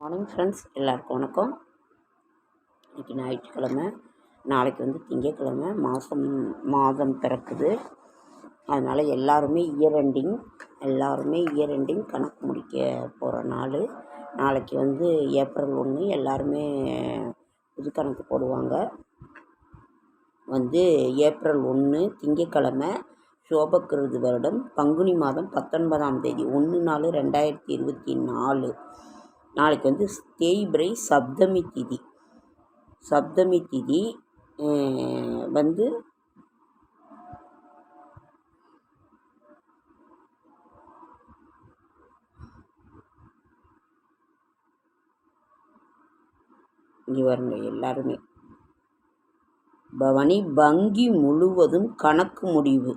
Morning friends எல்லாருக்கும் வணக்கம். இன்றைக்கி ஞாயிற்றுக்கிழமை. நாளைக்கு வந்து திங்கக்கிழமை மாதம் மாதம் பிறக்குது. அதனால் எல்லாருமே இயர் எண்டிங் எல்லாருமே இயர் எண்டிங் கணக்கு முடிக்க போகிற நாள். நாளைக்கு வந்து ஏப்ரல் ஒன்று எல்லாருமே புது கணக்கு போடுவாங்க. வந்து ஏப்ரல் ஒன்று திங்கக்கிழமை சோபக்கிருது வருடம் பங்குனி மாதம் பத்தொன்பதாம் தேதி. ஒன்று நாலு ரெண்டாயிரத்தி இருபத்தி நாலு. நாளைக்கு வந்து தேய்பிரை சப்தமி திதி. சப்தமி திதி வந்து இங்கே வருங்க எல்லாருமே. பவனி வங்கி முழுவதும் கணக்கு முடிவு.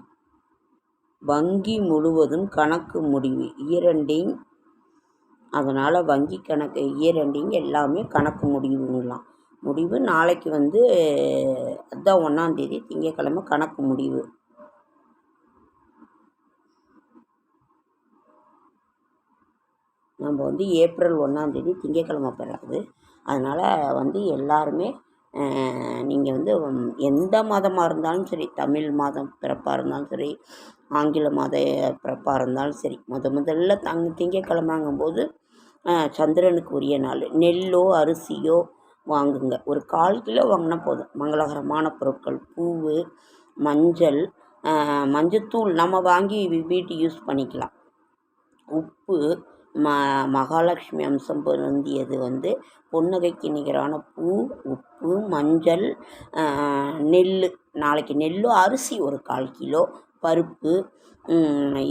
வங்கி முழுவதும் கணக்கு முடிவு. இரண்டின் அதனால் வங்கி கணக்கு இயர் எண்டிங் எல்லாமே கணக்கு முடிவுங்களாம் முடிவு நாளைக்கு வந்து அதுதான் ஒன்றாந்தேதி திங்கக்கிழமை கணக்கு முடிவு. நம்ம வந்து ஏப்ரல் ஒன்றாந்தேதி திங்கக்கிழமை பிறகுது அதனால் வந்து எல்லாருமே நீங்கள் வந்து எந்த மதமாக இருந்தாலும் சரி தமிழ் மாதம் பிறப்பாக இருந்தாலும் சரி ஆங்கில மாத பிறப்பாக இருந்தாலும் சரி முத முதல்ல தங் திங்கக்கிழமைங்கும்போது சந்திரனுக்கு உரிய நாள். நெல்லோ அரிசியோ வாங்குங்க. ஒரு கால் கிலோ வாங்கினா போதும். மங்களகரமான பொருட்கள். பூவு மஞ்சள் மஞ்சத்தூள் நம்ம வாங்கி வீட்டு யூஸ் பண்ணிக்கலாம். உப்பு ம மகாலட்சுமி அம்சம் பொருந்தியது வந்து பொன்னகைக்கு நிகரான பூ உப்பு மஞ்சள் நெல் நாளைக்கு நெல்லும் அரிசி ஒரு கால் கிலோ பருப்பு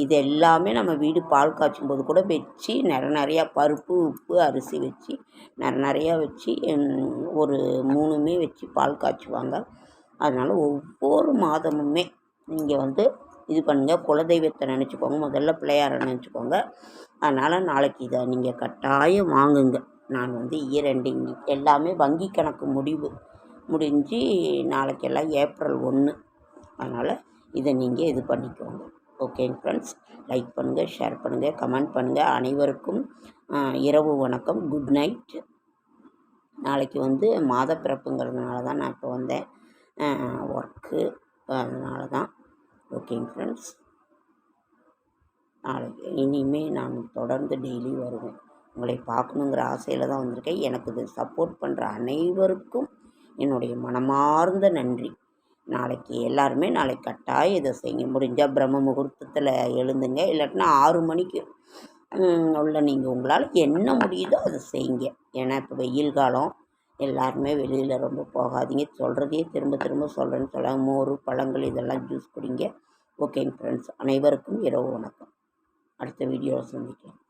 இது எல்லாமே நம்ம வீடு பால் காய்ச்சும் போது கூட வச்சு நிற நிறையா பருப்பு உப்பு அரிசி வச்சு நிற நிறையா வச்சு ஒரு மூணுமே வச்சு பால் காய்ச்சுவாங்க. அதனால் ஒவ்வொரு மாதமுமே நீங்கள் வந்து இது பண்ணுங்கள் குலதெய்வத்தை நினச்சிக்கோங்க. முதல்ல பிள்ளையாரை நினச்சிக்கோங்க. அதனால் நாளைக்கு இதை நீங்கள் கட்டாயம் வாங்குங்க. நான் வந்து இயர் எல்லாமே வங்கி கணக்கு முடிவு முடிஞ்சு நாளைக்கெல்லாம் ஏப்ரல் ஒன்று அதனால் இதை நீங்கள் இது பண்ணிக்கோங்க. ஓகேங்க ஃப்ரெண்ட்ஸ் லைக் பண்ணுங்கள் ஷேர் பண்ணுங்கள் கமெண்ட் பண்ணுங்கள் அனைவருக்கும் இரவு வணக்கம். குட் நைட் நாளைக்கு வந்து மாத பிறப்புங்கிறதுனால தான் நான் இப்போ வந்தேன். ஒர்க்கு அதனால தான். ஓகேங்க ஃப்ரெண்ட்ஸ் நாளைக்கு இனிமேல் நான் தொடர்ந்து டெய்லி வருவேன். உங்களை பார்க்கணுங்கிற ஆசையில் தான் வந்திருக்கேன். எனக்கு இது சப்போர்ட் பண்ணுற அனைவருக்கும் என்னுடைய மனமார்ந்த நன்றி. நாளைக்கு எல்லாருமே நாளைக்கு கட்டாயம் இதை செய்யுங்க. முடிஞ்சால் பிரம்ம முகூர்த்தத்தில் எழுந்துங்க. இல்லாட்டினா ஆறு மணிக்கு உள்ள நீங்கள் உங்களால் என்ன முடியுதோ அதை செய்யுங்க. ஏன்னா இப்போ வெயில் காலம். எல்லாருமே வெளியில் ரொம்ப போகாதீங்க. சொல்கிறதையே திரும்ப திரும்ப சொல்கிறேன்னு சொல்லுங்கள் மோர் பழங்கள் இதெல்லாம் ஜூஸ் குடிங்க. ஓகேங்க ஃப்ரெண்ட்ஸ் அனைவருக்கும் இரவு வணக்கம். அடுத்த வீடியோவில் சந்திக்கலாம்.